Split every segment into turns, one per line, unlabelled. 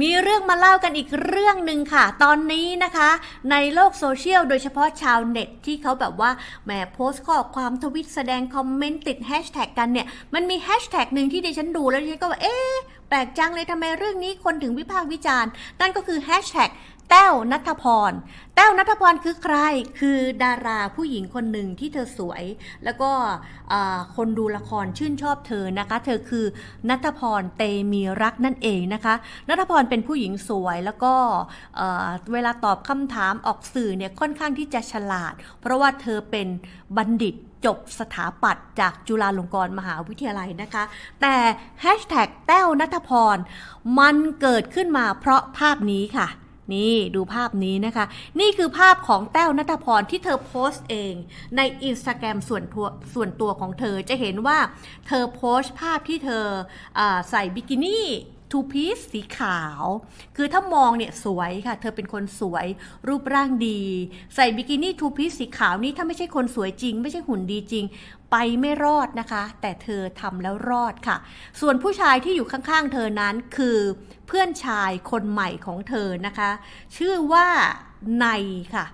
มีเรื่องมาเล่ากันอีกเรื่องหนึ่งค่ะ ตอนนี้นะคะ ในโลกโซเชียลโดยเฉพาะชาวเน็ตที่เขาแบบว่าแหมโพสต์ข้อความทวิตแสดงคอมเมนต์ติดแฮชแท็กกันเนี่ย มันมีแฮชแท็กหนึ่งที่ดิฉันดูแล้วดิฉันก็ว่าเอ๊ะแปลกจังเลยทำไมเรื่องนี้คนถึงวิพากษ์วิจารณ์ นั่นก็คือแฮชแท็ก แต้วนัทพร แต้วนัทพรคือใคร คือดาราผู้หญิงคนหนึ่งที่เธอสวย แล้วก็คนดูละครชื่นชอบเธอนะคะ เธอคือนัทพรเตมีรักนั่นเองนะคะ นัทพรเป็นผู้หญิงสวยแล้วก็เวลาตอบคำถามออกสื่อเนี่ยค่อนข้างที่จะฉลาด เพราะว่าเธอเป็นบัณฑิตจบสถาปัตย์จากจุฬาลงกรณ์มหาวิทยาลัยนะคะ แต่แฮชแท็กแต้วนัทพร มันเกิดขึ้นมาเพราะภาพนี้ค่ะ นี่ดูภาพนี้นะคะ นี่คือภาพของแต้วนัทพรที่เธอโพสต์เอง ในอินสตาแกรมส่วนตัวส่วนตัวของเธอจะเห็นว่าเธอโพสต์ภาพที่เธออใส่บิกินี่ ทูพีซสีขาว คือถ้ามองเนี่ยสวยค่ะ เธอเป็นคนสวยรูปร่างดี ใส่บิกินี่ทูพีซสีขาวนี่ถ้าไม่ใช่คนสวยจริง ไม่ใช่หุ่นดีจริง ไปไม่รอดนะคะ แต่เธอทำแล้วรอดค่ะ ส่วนผู้ชายที่อยู่ข้างๆ เธอนั้นคือเพื่อนชายคนใหม่ของเธอนะคะ ชื่อว่าไนค่ะ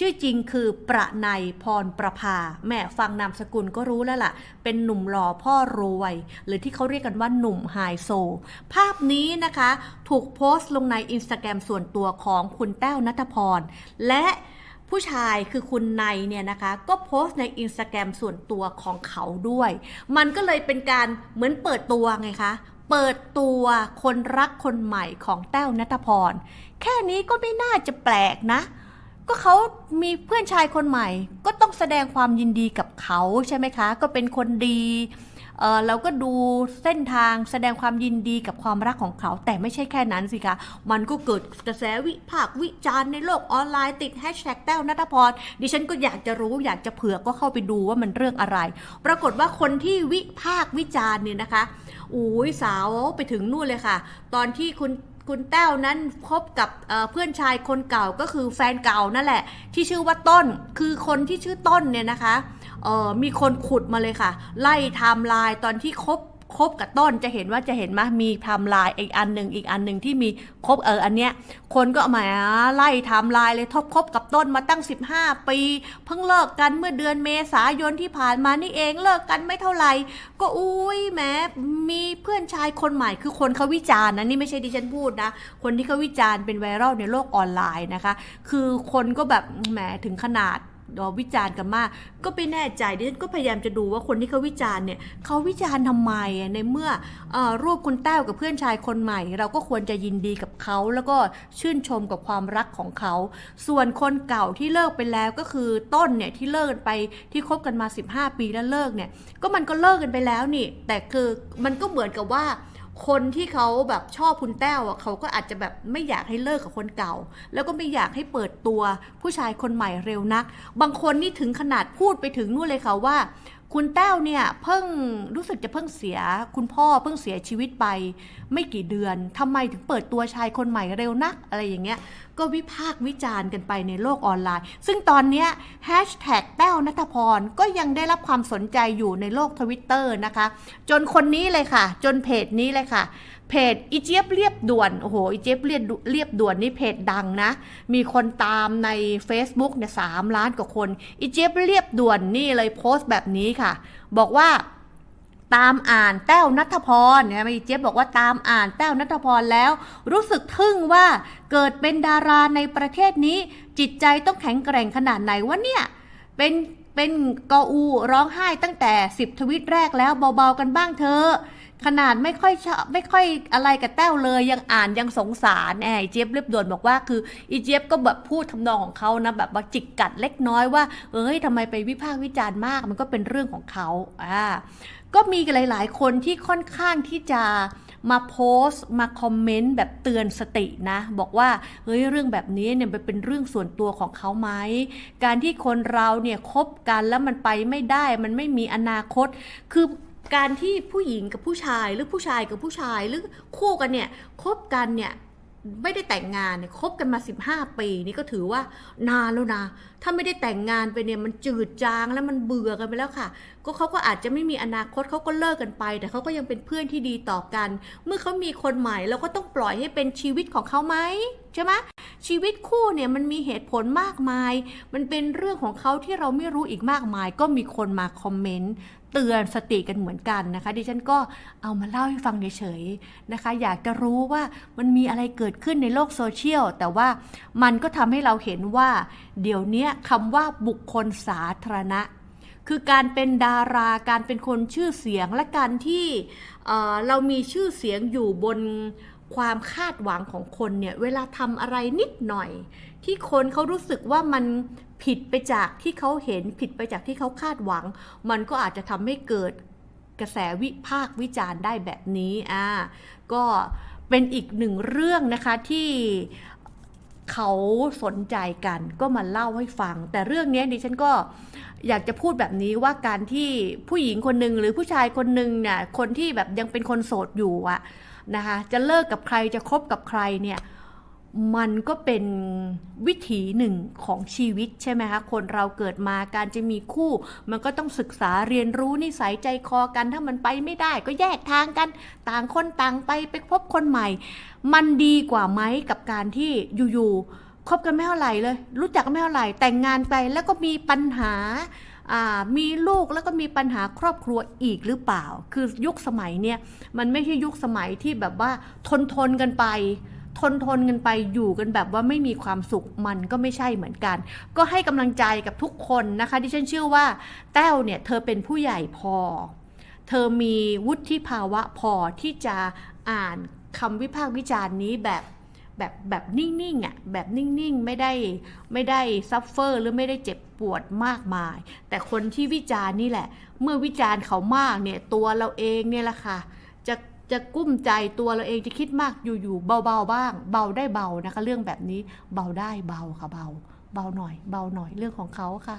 ชื่อจริงคือประไนพรประภาแม่ฟังนามสกุลก็รู้แล้วล่ะ เป็นหนุ่มหล่อพ่อรวย หรือที่เขาเรียกกันว่าหนุ่มไฮโซ ภาพนี้นะคะ ถูกโพสต์ลงในอินสตาแกรมส่วนตัวของคุณแต้วนัทพร และผู้ชายคือคุณไนเนี่ยนะคะ ก็โพสต์ในอินสตาแกรมส่วนตัวของเขาด้วย มันก็เลยเป็นการเหมือนเปิดตัวไงคะเปิดตัวคนรักคนใหม่ของแต้วนัทพร แค่นี้ก็ไม่น่าจะแปลกนะ ก็เขามีเพื่อนชายคนใหม่ ก็ต้องแสดงความยินดีกับเขาใช่ไหมคะ ก็เป็นคนดีเออเราก็ดูเส้นทางแสดงความยินดีกับความรักของเขา แต่ไม่ใช่แค่นั้นสิคะ มันก็เกิดกระแสวิพากษ์วิจารณ์ในโลกออนไลน์ติดแฮชแท็กแต้วนัทพรดิฉันก็อยากจะรู้อยากจะเผื่อก็เข้าไปดูว่ามันเรื่องอะไร ปรากฏว่าคนที่วิพากษ์วิจารณ์เนี่ยนะคะอุ้ยสาวไปถึงนู่นเลยค่ะ ตอนที่คุณ คุณแต้วนั้นพบกับเพื่อนชายคนเก่าก็คือแฟนเก่านั่นแหละ ที่ชื่อว่าต้นคือคนที่ชื่อต้นเนี่ยนะคะมีคนขุดมาเลยค่ะ ไล่ไทม์ไลน์ตอนที่คบ คบกับต้นจะเห็นว่าจะเห็นไหมมีไทม์ไลน์อีกอันหนึ่งอีกอันหนึ่งที่มีคบเอออันเนี้ยคนก็มาไล่ไทม์ไลน์เลยทบคบกับต้นมาตั้ง 15 ปี เพิ่งเลิกกันเมื่อเดือนเมษายนที่ผ่านมานี่เองเลิกกันไม่เท่าไหร่ก็อุ้ยแหมมีเพื่อนชายคนใหม่คือคนเขาวิจารณ์นะนี่ไม่ใช่ดิฉันพูดนะ คนที่เขาวิจารณ์เป็นไวรัลในโลกออนไลน์นะคะ คือคนก็แบบแหมถึงขนาด วิจารณ์กันมาก ก็ไม่แน่ใจดิฉันก็พยายามจะดูว่าคนที่เขาวิจารณ์เนี่ยเขาวิจารณ์ทำไมในเมื่ออรูปคุณแต้วกับเพื่อนชายคนใหม่ เราก็ควรจะยินดีกับเขาแล้วก็ชื่นชมกับความรักของเขา ส่วนคนเก่าที่เลิกไปแล้วก็คือต้นเนี่ยที่เลิกไปที่คบกันมา 15 ปีแล้วเลิกเนี่ยก็มันก็เลิกกันไปแล้วนี่ แต่คือมันก็เหมือนกับว่า คนที่เขาแบบชอบคุณแต้วอะเขาก็อาจจะแบบไม่อยากให้เลิกกับคนเก่า แล้วก็ไม่อยากให้เปิดตัวผู้ชายคนใหม่เร็วนัก บางคนนี่ถึงขนาดพูดไปถึงนู่นเลยค่ะว่า คุณแต้วเนี่ยเพิ่งรู้สึกจะเพิ่งเสีย คุณพ่อเพิ่งเสียชีวิตไป ไม่กี่เดือนทำไมถึงเปิดตัวชายคนใหม่เร็วนักอะไรอย่างเงี้ย ก็วิพากษ์วิจารณ์กันไปในโลกออนไลน์ ซึ่งตอนนี้แฮชแท็กแต้วนัทพรก็ยังได้รับความสนใจอยู่ในโลกทวิตเตอร์นะคะ จนคนนี้เลยค่ะ จนเพจนี้เลยค่ะ เพจอีเจี๊ยบเรียบด่วน โอ้โห อีเจี๊ยบเรียบด่วนเรียบด่วนนี่เพจดังนะ มีคนตามใน Facebook เนี่ยสามล้านกว่าคน อีเจี๊ยบเรียบด่วนนี่เลยโพสต์แบบนี้ค่ะ บอกว่า ตามอ่านแต้วนัทพรเนี่ยอีเจี๊ยบบอกว่าตามอ่านแต้วนัทพรแล้ว รู้สึกทึ่งว่าเกิดเป็นดาราในประเทศนี้ จิตใจต้องแข็งแกร่งขนาดไหนวะเนี่ยเป็นเป็นกออูร้องไห้ตั้งแต่ 10 ทวิตแรกแล้วเบาๆกันบ้างเถอะ ขนาดไม่ค่อยชอบไม่ค่อยอะไรกับแต้วเลยยังอ่านยังสงสารแอบเจี๊ยบเรียบด่วนบอกว่าคืออีเจี๊ยบก็แบบพูดทำนองของเขานะแบบว่าจิกกัดเล็กน้อยว่า เอ้ยทำไมไปวิพากษ์วิจารณ์มากมันก็เป็นเรื่องของเขาอ่าก็มีหลาย ๆ คนที่ค่อนข้างที่จะมาโพสต์มาคอมเมนต์แบบเตือนสตินะ บอกว่าเฮ้ยเรื่องแบบนี้เนี่ยมันเป็นเรื่องส่วนตัวของเขาไหมการที่คนเราเนี่ยคบกันแล้วมันไปไม่ได้ มันไม่มีอนาคต คือ การที่ผู้หญิงกับผู้ชายหรือผู้ชายกับผู้ชายหรือคู่กันเนี่ยคบกันเนี่ยไม่ได้แต่งงานเนี่ยคบกันมา 15 ปีนี่ก็ถือว่านานแล้วนะถ้าไม่ได้แต่งงานไปเนี่ยมันจืดจางแล้วมันเบื่อกันไปแล้วค่ะ ก็เขาก็อาจจะไม่มีอนาคตเขาก็เลิกกันไป แต่เขาก็ยังเป็นเพื่อนที่ดีต่อกัน เมื่อเขามีคนใหม่เราก็ต้องปล่อยให้เป็นชีวิตของเขาไหมใช่ไหมชีวิตคู่เนี่ยมันมีเหตุผลมากมาย มันเป็นเรื่องของเขาที่เราไม่รู้อีกมากมาย ก็มีคนมาคอมเมนต์เตือนสติกันเหมือนกันนะคะ ดิฉันก็เอามาเล่าให้ฟังเฉยๆนะคะ อยากจะรู้ว่ามันมีอะไรเกิดขึ้นในโลกโซเชียล แต่ว่ามันก็ทำให้เราเห็นว่า เดี๋ยวนี้คำว่าบุคคลสาธารณะ คือการเป็นดาราการเป็นคนชื่อเสียงและการที่เเรามีชื่อเสียงอยู่บน ความคาดหวังของคนเนี่ยเวลาทำอะไรนิดหน่อย ที่คนเขารู้สึกว่ามันผิดไปจากที่เขาเห็นผิดไปจากที่เขาคาดหวัง มันก็อาจจะทำให้เกิดกระแสวิพากษ์วิจารณ์ได้แบบนี้อ่าก็เป็นอีกหนึ่งเรื่องนะคะที่เขาสนใจกันก็มาเล่าให้ฟัง แต่เรื่องนี้ดิฉันก็อยากจะพูดแบบนี้ว่าการที่ผู้หญิงคนหนึ่งหรือผู้ชายคนหนึ่งเนี่ยคนที่แบบยังเป็นคนโสดอยู่อะ นะคะจะเลิกกับใครจะคบกับใครเนี่ยมันก็เป็นวิถีหนึ่งของชีวิตใช่ไหมคะคนเราเกิดมาการจะมีคู่ มันก็ต้องศึกษาเรียนรู้นิสัยใจคอกัน ถ้ามันไปไม่ได้ก็แยกทางกัน ต่างคนต่างไปไปพบคนใหม่ มันดีกว่าไหมกับการที่อยู่ๆคบกันไม่เท่าไหร่เลย รู้จักกันไม่เท่าไหร่แต่งงานไปแล้วก็มีปัญหาอ่า มีลูกแล้วก็มีปัญหาครอบครัวอีกหรือเปล่า คือยุคสมัยเนี่ยมันไม่ใช่ยุคสมัยที่แบบว่าทนทนกันไป ทนทนกันไปอยู่กันแบบว่าไม่มีความสุขมันก็ไม่ใช่เหมือนกัน ก็ให้กำลังใจกับทุกคนนะคะที่ฉันเชื่อว่าแต้วเนี่ยเธอเป็นผู้ใหญ่พอ เธอมีวุฒิภาวะพอที่จะอ่านคำวิพากษ์วิจารณ์นี้แบบ แบบแบบนิ่งๆอะแบบนิ่งๆ ไม่ได้ไม่ได้ซัฟเฟอร์หรือไม่ได้เจ็บปวดมากมาย แต่คนที่วิจารณ์นี่แหละ เมื่อวิจารณ์เขามากเนี่ยตัวเราเองเนี่ยแหละค่ะจะจะกุ้มใจตัวเราเองจะคิดมากอยู่ๆเบาๆบ้าง เบาได้เบานะคะ เรื่องแบบนี้เบาได้เบาค่ะเบา เบาหน่อย เบาหน่อยเรื่องของเขาค่ะ